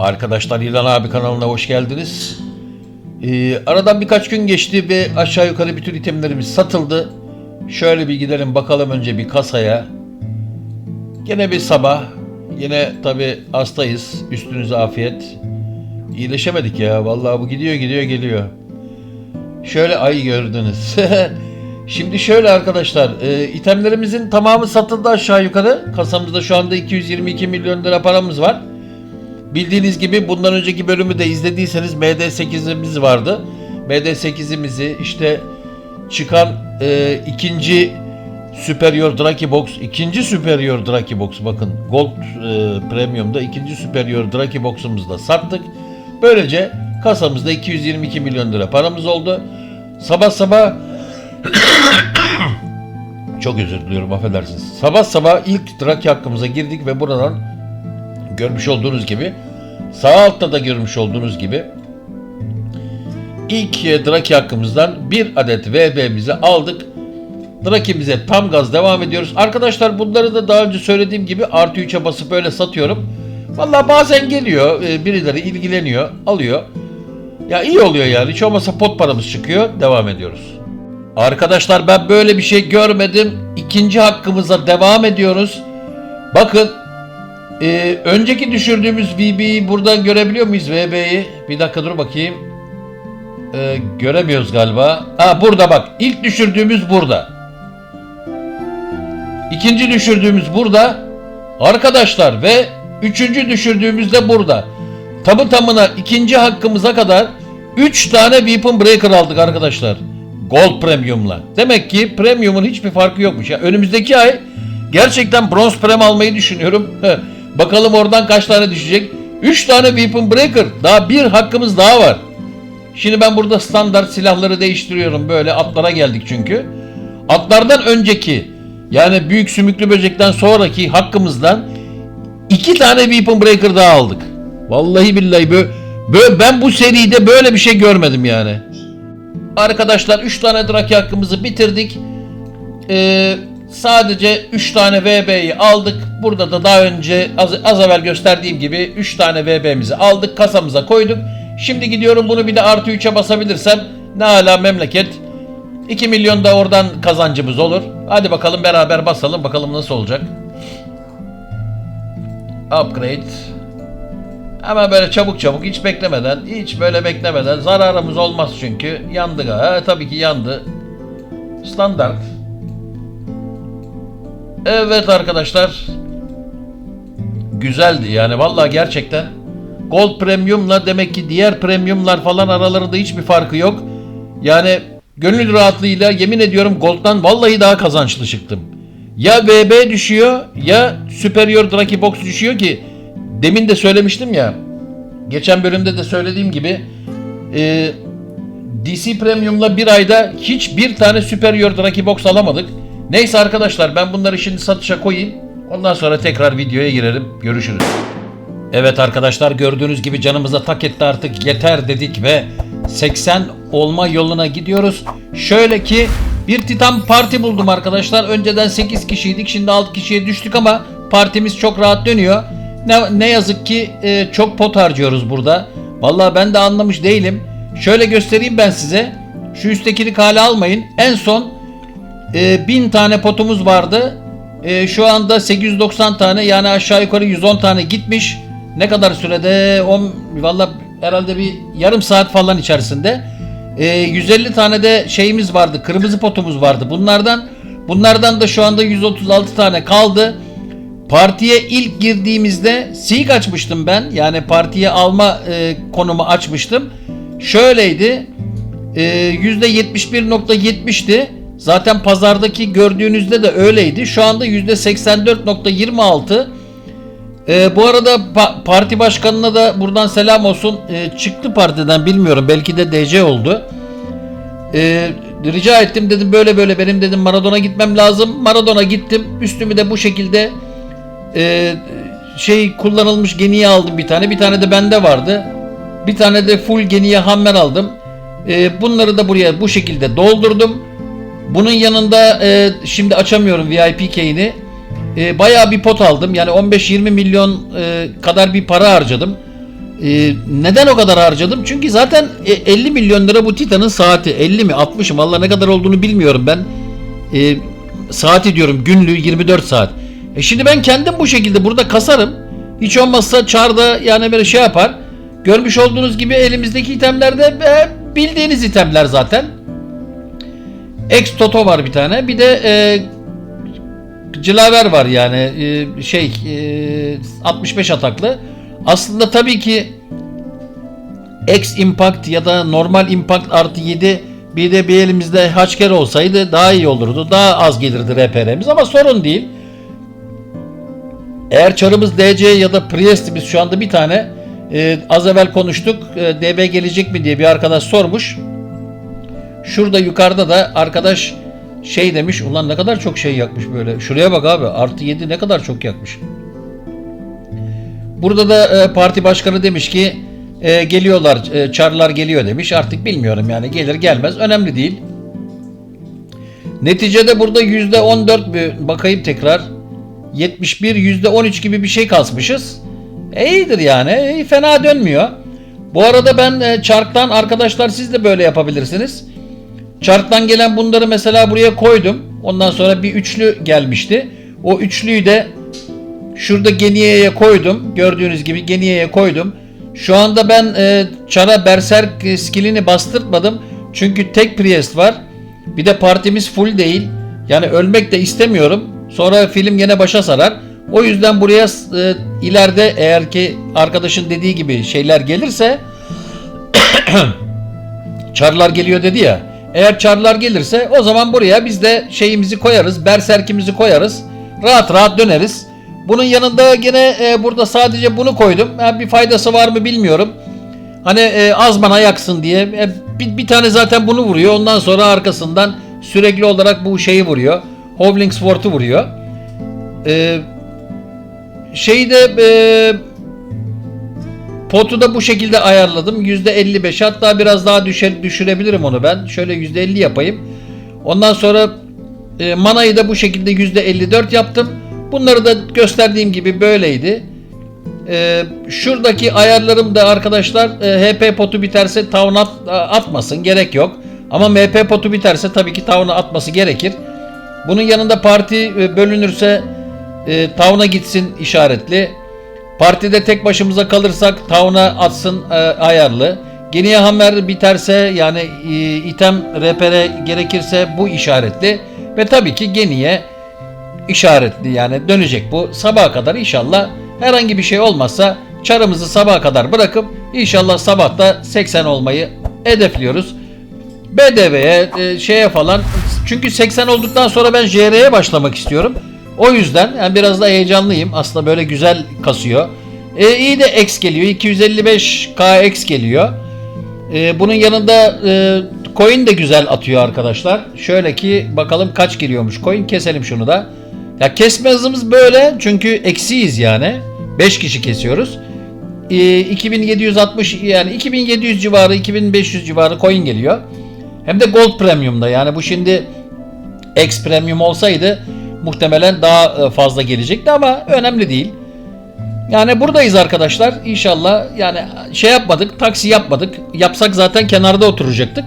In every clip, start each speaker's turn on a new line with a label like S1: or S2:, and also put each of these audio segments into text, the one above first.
S1: Arkadaşlar İlhan abi kanalına hoş geldiniz. Ee, aradan birkaç gün geçti ve aşağı yukarı bütün itemlerimiz satıldı. Şöyle bir gidelim bakalım önce bir kasaya. Gene bir sabah. Yine tabi hastayız. Üstünüze afiyet. İyileşemedik ya. Vallahi bu gidiyor gidiyor geliyor. Şöyle ay gördünüz. Şimdi şöyle arkadaşlar, e, itemlerimizin tamamı satıldı aşağı yukarı. Kasamızda şu anda 222 milyon lira paramız var. Bildiğiniz gibi bundan önceki bölümü de izlediyseniz MD8'imiz vardı. MD8'imizi işte çıkan e, ikinci Superior Draki Box, ikinci Superior Draki Box bakın Gold e, Premium'da ikinci Superior Draki Box'umuzu da sattık. Böylece kasamızda 222 milyon lira paramız oldu. Sabah sabah çok özür diliyorum affedersiniz. Sabah sabah ilk Draki hakkımıza girdik ve buradan görmüş olduğunuz gibi sağ altta da görmüş olduğunuz gibi ilk e, Draki hakkımızdan bir adet VB'mizi aldık. Draki'mize tam gaz devam ediyoruz. Arkadaşlar bunları da daha önce söylediğim gibi artı 3'e basıp böyle satıyorum. Valla bazen geliyor e, birileri ilgileniyor alıyor. Ya iyi oluyor yani hiç olmasa pot paramız çıkıyor devam ediyoruz. Arkadaşlar ben böyle bir şey görmedim. İkinci hakkımıza devam ediyoruz. Bakın ee, önceki düşürdüğümüz VB'yi buradan görebiliyor muyuz VB'yi? Bir dakika dur bakayım. Ee, göremiyoruz galiba. Ha burada bak. İlk düşürdüğümüz burada. İkinci düşürdüğümüz burada. Arkadaşlar ve üçüncü düşürdüğümüz de burada. Tamı tamına ikinci hakkımıza kadar 3 tane Weapon Breaker aldık arkadaşlar. Gold Premium'la. Demek ki Premium'un hiçbir farkı yokmuş. Ya önümüzdeki ay gerçekten Bronze Prem almayı düşünüyorum. Bakalım oradan kaç tane düşecek. 3 tane Weapon Breaker. Daha bir hakkımız daha var. Şimdi ben burada standart silahları değiştiriyorum. Böyle atlara geldik çünkü. Atlardan önceki yani büyük sümüklü böcekten sonraki hakkımızdan iki tane Weapon Breaker daha aldık. Vallahi billahi böyle, böyle ben bu seride böyle bir şey görmedim yani. Arkadaşlar 3 tane Draki hakkımızı bitirdik. Ee, sadece 3 tane VB'yi aldık. Burada da daha önce az, az evvel gösterdiğim gibi 3 tane VB'mizi aldık. Kasamıza koyduk. Şimdi gidiyorum bunu bir de artı 3'e basabilirsem ne ala memleket. 2 milyon da oradan kazancımız olur. Hadi bakalım beraber basalım bakalım nasıl olacak. Upgrade. Hemen böyle çabuk çabuk hiç beklemeden, hiç böyle beklemeden zararımız olmaz çünkü. Yandı ha, tabii ki yandı. Standart. Evet arkadaşlar. Güzeldi yani vallahi gerçekten. Gold Premium'la demek ki diğer premiumlar falan aralarında hiçbir farkı yok. Yani gönül rahatlığıyla yemin ediyorum Gold'dan vallahi daha kazançlı çıktım. Ya VB düşüyor ya Superior Draki Box düşüyor ki demin de söylemiştim ya. Geçen bölümde de söylediğim gibi e, DC Premium'la bir ayda hiçbir tane Superior Draki Box alamadık. Neyse arkadaşlar ben bunları şimdi satışa koyayım. Ondan sonra tekrar videoya girelim. Görüşürüz. Evet arkadaşlar gördüğünüz gibi canımıza tak etti artık yeter dedik ve 80 olma yoluna gidiyoruz. Şöyle ki bir Titan parti buldum arkadaşlar. Önceden 8 kişiydik şimdi 6 kişiye düştük ama partimiz çok rahat dönüyor. Ne, ne yazık ki e, çok pot harcıyoruz burada. Vallahi ben de anlamış değilim. Şöyle göstereyim ben size. Şu üsttekini kale almayın. En son e, 1000 tane potumuz vardı. E, şu anda 890 tane yani aşağı yukarı 110 tane gitmiş. Ne kadar sürede? 10 valla herhalde bir yarım saat falan içerisinde. E, 150 tane de şeyimiz vardı. Kırmızı potumuz vardı. Bunlardan bunlardan da şu anda 136 tane kaldı. Partiye ilk girdiğimizde sik açmıştım ben. Yani partiye alma e, konumu açmıştım. Şöyleydi. E, %71.70'ti. Zaten pazardaki gördüğünüzde de öyleydi. Şu anda %84.26. E, bu arada pa- parti başkanına da buradan selam olsun. E, çıktı partiden bilmiyorum. Belki de DC oldu. E, rica ettim dedim böyle böyle benim dedim Maradona gitmem lazım. Maradona gittim. Üstümü de bu şekilde e, şey kullanılmış geniye aldım bir tane. Bir tane de bende vardı. Bir tane de full geniye hammer aldım. E, bunları da buraya bu şekilde doldurdum. Bunun yanında e, şimdi açamıyorum VIP key'ini. E, bayağı bir pot aldım. Yani 15-20 milyon e, kadar bir para harcadım. Ee, neden o kadar harcadım? Çünkü zaten e, 50 milyon lira bu Titan'ın saati. 50 mi 60 mı valla ne kadar olduğunu bilmiyorum ben. Ee, saati diyorum günlüğü 24 saat. E şimdi ben kendim bu şekilde burada kasarım. Hiç olmazsa çarda yani böyle şey yapar. Görmüş olduğunuz gibi elimizdeki itemlerde e, bildiğiniz itemler zaten. Ex Toto var bir tane. Bir de e, Cilaver var yani e, şey e, 65 ataklı. Aslında tabii ki X Impact ya da normal Impact artı 7 bir de bir elimizde Haçker olsaydı daha iyi olurdu. Daha az gelirdi RPR'miz ama sorun değil. Eğer çarımız DC ya da Priest'imiz şu anda bir tane e, az evvel konuştuk e, DB gelecek mi diye bir arkadaş sormuş. Şurada yukarıda da arkadaş şey demiş ulan ne kadar çok şey yakmış böyle. Şuraya bak abi artı 7 ne kadar çok yakmış. Burada da e, parti başkanı demiş ki e, geliyorlar e, çarlar geliyor demiş. Artık bilmiyorum yani gelir gelmez önemli değil. Neticede burada %14 bir bakayım tekrar. 71 %13 gibi bir şey kasmışız. E, iyidir yani. E, fena dönmüyor. Bu arada ben e, çarktan arkadaşlar siz de böyle yapabilirsiniz. Çarktan gelen bunları mesela buraya koydum. Ondan sonra bir üçlü gelmişti. O üçlüyü de şurada Geniye'ye koydum. Gördüğünüz gibi Geniye'ye koydum. Şu anda ben e, Çar'a Berserk e, skillini bastırtmadım. Çünkü tek Priest var. Bir de partimiz full değil. Yani ölmek de istemiyorum. Sonra film yine başa sarar. O yüzden buraya e, ileride eğer ki arkadaşın dediği gibi şeyler gelirse Çarlar geliyor dedi ya. Eğer çarlar gelirse o zaman buraya biz de şeyimizi koyarız. Berserkimizi koyarız. Rahat rahat döneriz. Bunun yanında yine e, burada sadece bunu koydum. Yani bir faydası var mı bilmiyorum. Hani e, az bana diye. E, bir, bir tane zaten bunu vuruyor. Ondan sonra arkasından sürekli olarak bu şeyi vuruyor. Hovling Sword'u vuruyor. E, şeyi de e, Potu da bu şekilde ayarladım. %55 hatta biraz daha düşer, düşürebilirim onu ben. Şöyle %50 yapayım. Ondan sonra e, manayı da bu şekilde %54 yaptım. Bunları da gösterdiğim gibi böyleydi. E, şuradaki ayarlarım da arkadaşlar e, HP potu biterse tavan at, atmasın gerek yok. Ama MP potu biterse tabii ki tavana atması gerekir. Bunun yanında parti e, bölünürse e, tavana gitsin işaretli. Partide tek başımıza kalırsak tavana atsın e, ayarlı. Geniye hammer biterse yani e, item repere gerekirse bu işaretli. Ve tabii ki geniye işaretli yani dönecek bu. Sabaha kadar inşallah herhangi bir şey olmazsa çarımızı sabaha kadar bırakıp inşallah sabahta 80 olmayı hedefliyoruz. BDV'ye e, şeye falan çünkü 80 olduktan sonra ben JR'ye başlamak istiyorum. O yüzden yani biraz da heyecanlıyım. Aslında böyle güzel kasıyor. E, iyi de X geliyor. 255K X geliyor. E, bunun yanında e, coin de güzel atıyor arkadaşlar. Şöyle ki bakalım kaç geliyormuş coin. Keselim şunu da. Ya kesme hızımız böyle çünkü eksiyiz yani. 5 kişi kesiyoruz. E, 2760 yani 2700 civarı 2500 civarı coin geliyor. Hem de gold premium'da yani bu şimdi X premium olsaydı muhtemelen daha e, fazla gelecekti ama önemli değil. Yani buradayız arkadaşlar. İnşallah yani şey yapmadık, taksi yapmadık. Yapsak zaten kenarda oturacaktık.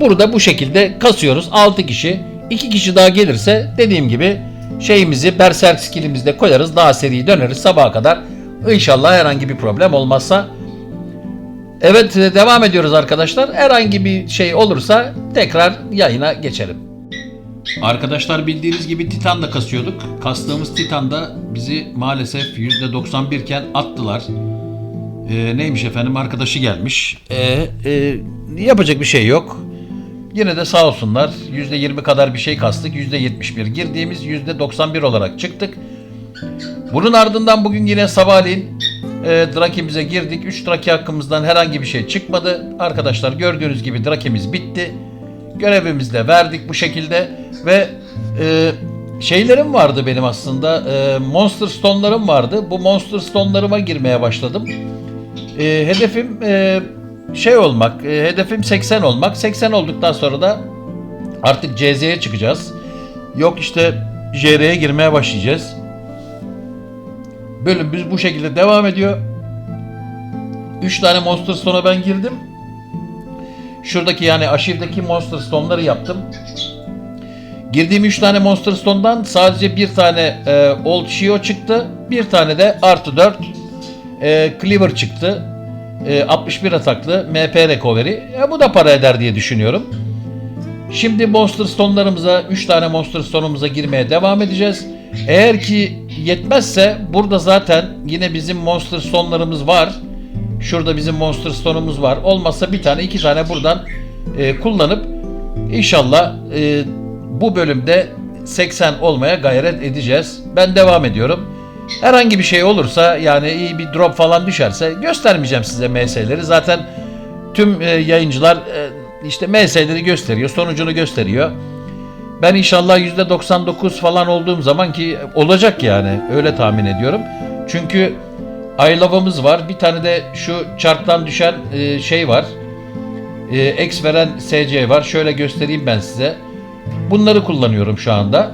S1: Burada bu şekilde kasıyoruz. 6 kişi. 2 kişi daha gelirse dediğim gibi şeyimizi berserk skillimizde koyarız. Daha seri döneriz sabaha kadar. İnşallah herhangi bir problem olmazsa. Evet devam ediyoruz arkadaşlar. Herhangi bir şey olursa tekrar yayına geçelim. Arkadaşlar bildiğiniz gibi Titan'da kasıyorduk. Kastığımız Titan'da bizi maalesef %91 iken attılar. Ee, neymiş efendim arkadaşı gelmiş. Ee, e, yapacak bir şey yok. Yine de sağ olsunlar %20 kadar bir şey kastık. %71 girdiğimiz %91 olarak çıktık. Bunun ardından bugün yine sabahleyin e, Draki'mize girdik. 3 Draki hakkımızdan herhangi bir şey çıkmadı. Arkadaşlar gördüğünüz gibi Draki'miz bitti. Görevimizi de verdik bu şekilde ve e, şeylerim vardı benim aslında. E, Monster Stone'larım vardı. Bu Monster Stone'larıma girmeye başladım. E, hedefim e, şey olmak. E, hedefim 80 olmak. 80 olduktan sonra da artık CZ'ye çıkacağız. Yok işte JR'ye girmeye başlayacağız. Bölümümüz bu şekilde devam ediyor. 3 tane Monster Stone'a ben girdim. Şuradaki yani aşirdeki Monster Stone'ları yaptım. Girdiğim 3 tane Monster Stone'dan sadece bir tane e, Old Shio çıktı. Bir tane de artı 4 e, Cleaver çıktı. E, 61 ataklı MP Recovery. E, bu da para eder diye düşünüyorum. Şimdi Monster Stone'larımıza 3 tane Monster Stone'umuza girmeye devam edeceğiz. Eğer ki yetmezse burada zaten yine bizim Monster Stone'larımız var. Şurada bizim Monster Stone'umuz var. Olmazsa bir tane iki tane buradan e, kullanıp inşallah e, bu bölümde 80 olmaya gayret edeceğiz. Ben devam ediyorum. Herhangi bir şey olursa yani iyi bir drop falan düşerse göstermeyeceğim size MS'leri. Zaten tüm e, yayıncılar e, işte MS'leri gösteriyor, sonucunu gösteriyor. Ben inşallah %99 falan olduğum zaman ki olacak yani öyle tahmin ediyorum. Çünkü Love'ımız var. Bir tane de şu çarktan düşen e, şey var. E, X veren SC var. Şöyle göstereyim ben size. Bunları kullanıyorum şu anda.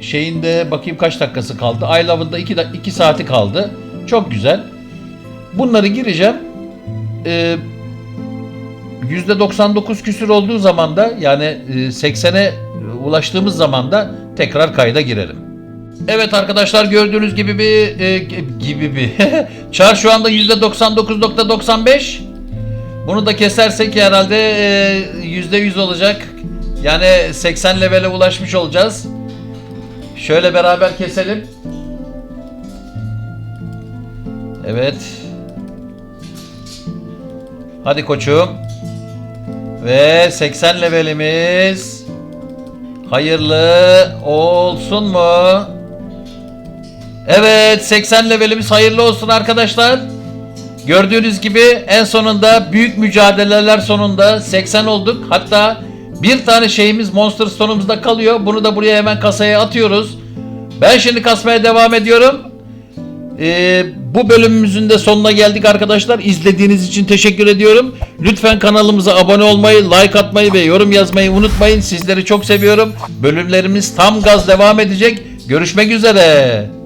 S1: Şeyinde bakayım kaç dakikası kaldı. I Love'ın da 2 2 saati kaldı. Çok güzel. Bunları gireceğim. Ee, %99 küsür olduğu zaman da yani e, 80'e ulaştığımız zaman da tekrar kayda girelim. Evet arkadaşlar gördüğünüz gibi bir e, gibi bir çar şu anda %99.95. Bunu da kesersek herhalde e, %100 olacak. Yani 80 levele ulaşmış olacağız. Şöyle beraber keselim. Evet. Hadi koçum. Ve 80 levelimiz hayırlı olsun mu? Evet 80 levelimiz hayırlı olsun arkadaşlar. Gördüğünüz gibi en sonunda büyük mücadeleler sonunda 80 olduk. Hatta bir tane şeyimiz Monster Stone'umuzda kalıyor. Bunu da buraya hemen kasaya atıyoruz. Ben şimdi kasmaya devam ediyorum. Ee, bu bölümümüzün de sonuna geldik arkadaşlar. İzlediğiniz için teşekkür ediyorum. Lütfen kanalımıza abone olmayı, like atmayı ve yorum yazmayı unutmayın. Sizleri çok seviyorum. Bölümlerimiz tam gaz devam edecek. Görüşmek üzere.